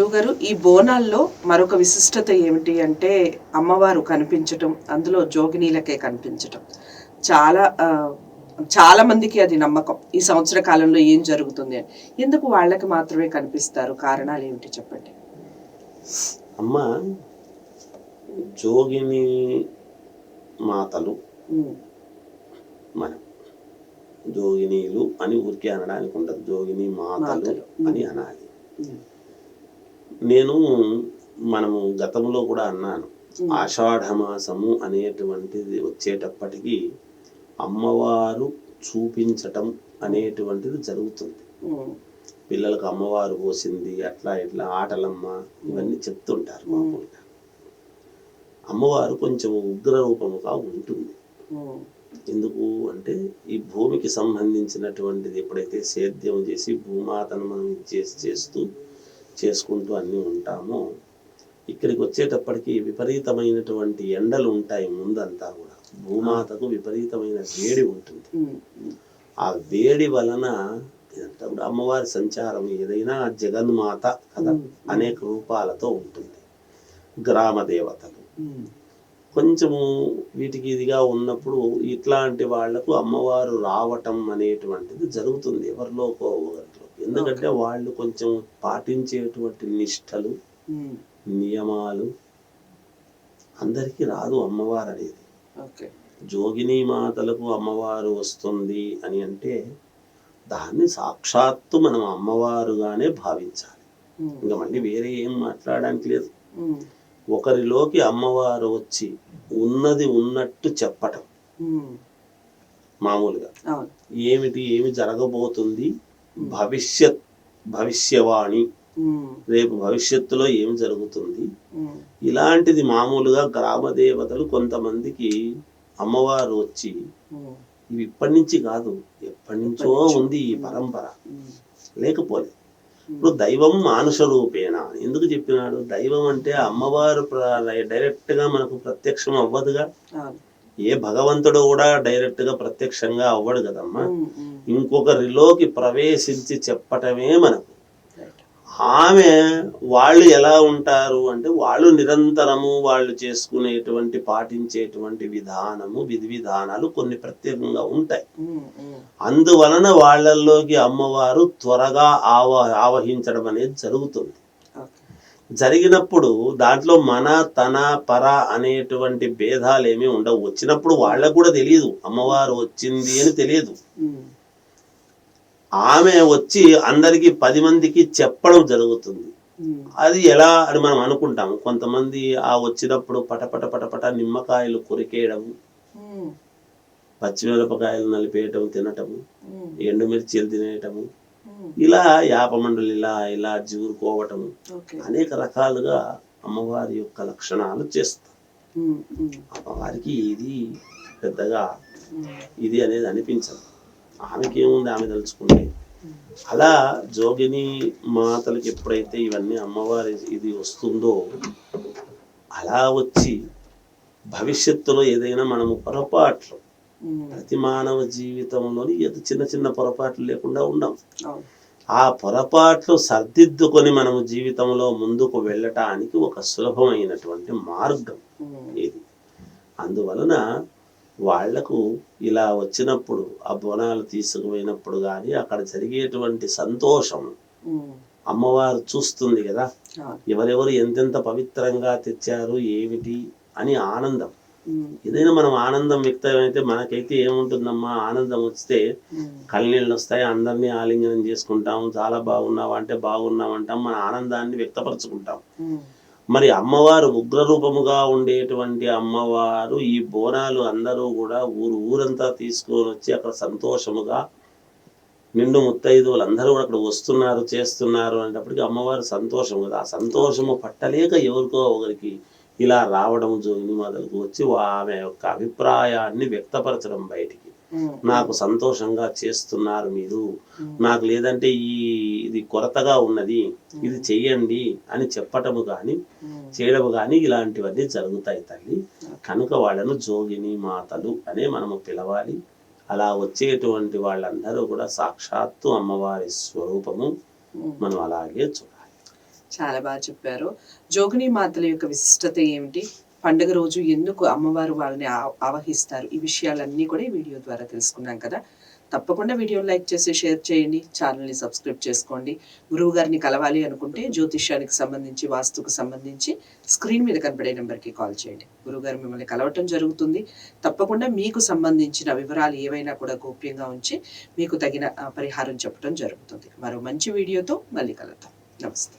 గురువుగారు ఈ బోనాల్లో మరొక విశిష్టత ఏమిటి అంటే అమ్మవారు కనిపించటం అందులో జోగినీలకే కనిపించటం. చాలా చాలా మందికి అది నమ్మకం. ఈ సంవత్సర కాలంలో ఏం జరుగుతుంది అని. ఎందుకు వాళ్ళకి మాత్రమే కనిపిస్తారు? కారణాలు ఏమిటి చెప్పండి? అమ్మ జోగిని మాతలు మనం. జోగినీలు అని ఊరికే అనడానికి ఉండదు. జోగిని మాతలు. అని అనాలి. నేను మనము గతంలో కూడా అన్నాను. ఉమ్, ఆషాఢ మాసము అనేటువంటిది వచ్చేటప్పటికి అమ్మవారు చూపించటం అనేటువంటిది జరుగుతుంది. పిల్లలకు అమ్మవారు పోసింది అట్లా ఇట్లా ఆటలమ్మ ఇవన్నీ చెప్తుంటారు మామూలుగా. అమ్మవారు కొంచెం ఉగ్ర రూపముగా ఉంటుంది. ఎందుకు అంటే ఈ భూమికి సంబంధించినటువంటిది ఎప్పుడైతే సేద్యం చేసి భూమాతను మనం చేసి చేస్తూ చేసుకుంటూ అన్నీ ఉంటామో. ఇక్కడికి వచ్చేటప్పటికి విపరీతమైనటువంటి ఎండలు ఉంటాయి ముందంతా కూడా. భూమాతకు విపరీతమైన వేడి ఉంటుంది. ఆ వేడి వలన ఇదంతా కూడా అమ్మవారి సంచారం ఏదైనా జగన్మాత కదా అనేక రూపాలతో ఉంటుంది. గ్రామ దేవతలు. కొంచెము వీటికి ఇదిగా ఉన్నప్పుడు ఇట్లాంటి వాళ్ళకు అమ్మవారు రావటం అనేటువంటిది జరుగుతుంది. ఎవరిలో ఒకరిలో ఎందుకంటే వాళ్ళు కొంచెం పాటించేటువంటి నిష్టలు నియమాలు అందరికీ రాదు అమ్మవారు అనేది జోగిని మాతలకు అమ్మవారు వస్తుంది అని అంటే దాన్ని సాక్షాత్తు మనం అమ్మవారుగానే భావించాలి. ఇంకా మళ్ళీ వేరే ఏం మాట్లాడడానికి లేదు. ఒకరిలోకి అమ్మవారు వచ్చి ఉన్నది ఉన్నట్టు చెప్పటం. మామూలుగా ఏమిటి ఏమి జరగబోతుంది భవిష్యత్ భవిష్యవాణి. రేపు భవిష్యత్తులో ఏమి జరుగుతుంది? ఇలాంటిది మామూలుగా గ్రామ దేవతలు కొంతమందికి అమ్మవారు వచ్చి ఇవి ఇప్పటి నుంచి కాదు ఎప్పటి నుంచో ఉంది ఈ పరంపర. లేకపోలేదు. ఇప్పుడు దైవం మానుష రూపేణ ఎందుకు చెప్పినాడు? దైవం అంటే అమ్మవారు డైరెక్ట్గా మనకు ప్రత్యక్షం అవ్వదుగా? ఏ భగవంతుడు కూడా డైరెక్ట్గా ప్రత్యక్షంగా అవ్వడు కదమ్మా? ఇంకొకరిలోకి ప్రవేశించి చెప్పటమే మనకు. ఆమె వాళ్ళు ఎలా ఉంటారు అంటే వాళ్ళు నిరంతరము వాళ్ళు చేసుకునేటువంటి పాటించేటువంటి విధానము విధి విధానాలు కొన్ని ప్రత్యేకంగా ఉంటాయి. ఉమ్, అందువలన వాళ్ళల్లోకి అమ్మవారు త్వరగా ఆవ ఆవహించడం అనేది జరుగుతుంది. జరిగినప్పుడు దాంట్లో మన తన పర అనేటువంటి భేదాలు ఏమీ ఉండవు. వచ్చినప్పుడు వాళ్ళకు కూడా తెలియదు అమ్మవారు వచ్చింది అని తెలియదు ఉమ్, ఆమె వచ్చి అందరికి పది మందికి చెప్పడం జరుగుతుంది. అది ఎలా అని మనం అనుకుంటాం కొంతమంది ఆ వచ్చినప్పుడు పటపట పటపట నిమ్మకాయలు కొరికేయడం పచ్చిమిరపకాయలు నలిపేయటం తినటము ఎండుమిర్చీలు తినేయటము ఇలా యాపమండలు ఇలా ఇలా జూరుకోవటము. ఓకే. అనేక రకాలుగా అమ్మవారి యొక్క లక్షణాలు చేస్తాం. అమ్మవారికి ఇది పెద్దగా ఇది అనేది అనిపించదు. ఆమెకి ఏముంది? ఆమె తలుచుకుంటే. అలా జోగిని మాతలకి ఎప్పుడైతే ఇవన్నీ అమ్మవారి ఇది వస్తుందో అలా వచ్చి భవిష్యత్తులో ఏదైనా మనము పొరపాట్లు ప్రతి మానవ జీవితంలోని ఏదో చిన్న చిన్న పొరపాట్లు లేకుండా ఉండం. ఆ పొరపాట్లు సర్దిద్దుకొని మనము జీవితంలో ముందుకు వెళ్ళటానికి ఒక సులభమైనటువంటి మార్గం ఇది అందువలన వాళ్ళకు ఇలా వచ్చినప్పుడు ఆ బోనాలు తీసుకుపోయినప్పుడు కానీ అక్కడ జరిగేటువంటి సంతోషం అమ్మవారు చూస్తుంది కదా. ఎవరెవరు ఎంతెంత పవిత్రంగా తెచ్చారు ఏమిటి అని ఆనందం. ఏదైనా మనం ఆనందం వ్యక్తమైతే మనకైతే ఏముంటుందమ్మా? ఆనందం వస్తే కళ్ళనీళ్ళు వస్తాయి అందరినీ ఆలింగనం చేసుకుంటాం చాలా బాగున్నావా అంటే బాగున్నాం అంటాం మన ఆనందాన్ని వ్యక్తపరచుకుంటాం. మరి అమ్మవారు ఉగ్రరూపముగా ఉండేటువంటి అమ్మవారు ఈ బోనాలు అందరూ కూడా ఊరు ఊరంతా తీసుకొని వచ్చి అక్కడ సంతోషముగా నిండు ముత్తైదువులు అందరూ కూడా అక్కడ వస్తున్నారు చేస్తున్నారు అనేటప్పటికి అమ్మవారు సంతోషం కదా. ఆ సంతోషము పట్టలేక ఎవరికో ఒకరికి ఇలా రావడం జోగిని మొదలకు వచ్చి ఆమె యొక్క అభిప్రాయాన్ని వ్యక్తపరచడం బయటికి. నాకు సంతోషంగా చేస్తున్నారు మీరు. నాకు లేదంటే ఈ ఇది కొరతగా ఉన్నది. ఇది చెయ్యండి అని చెప్పటము కానీ ఉమ్, చేయడము కానీ ఇలాంటివన్నీ జరుగుతాయి తల్లి. కనుక వాళ్ళను జోగిని మాతలు అనే మనము పిలవాలి. అలా వచ్చేటువంటి వాళ్ళందరూ కూడా సాక్షాత్తు అమ్మవారి స్వరూపము. మనం అలాగే చూడాలి. చాలా బాగా చెప్పారు. జోగిని మాతల యొక్క విశిష్టత ఏమిటి? పండుగ రోజు ఎందుకు అమ్మవారు వాళ్ళని ఆ- ఆవహిస్తారు? ఈ విషయాలన్నీ కూడా ఈ వీడియో ద్వారా తెలుసుకున్నాం కదా. తప్పకుండా వీడియో లైక్ చేసి షేర్ చేయండి. ఛానల్ని సబ్స్క్రైబ్ చేసుకోండి. గురువు గారిని కలవాలి అనుకుంటే జ్యోతిష్యానికి సంబంధించి వాస్తుకు సంబంధించి స్క్రీన్ మీద కనపడే నెంబర్కి కాల్ చేయండి. గురువుగారు మిమ్మల్ని కలవటం జరుగుతుంది. తప్పకుండా మీకు సంబంధించిన వివరాలు ఏవైనా కూడా గోప్యంగా ఉంచి మీకు తగిన పరిహారం చెప్పడం జరుగుతుంది. మరో మంచి వీడియోతో మళ్ళీ కలుద్దాం. నమస్తే.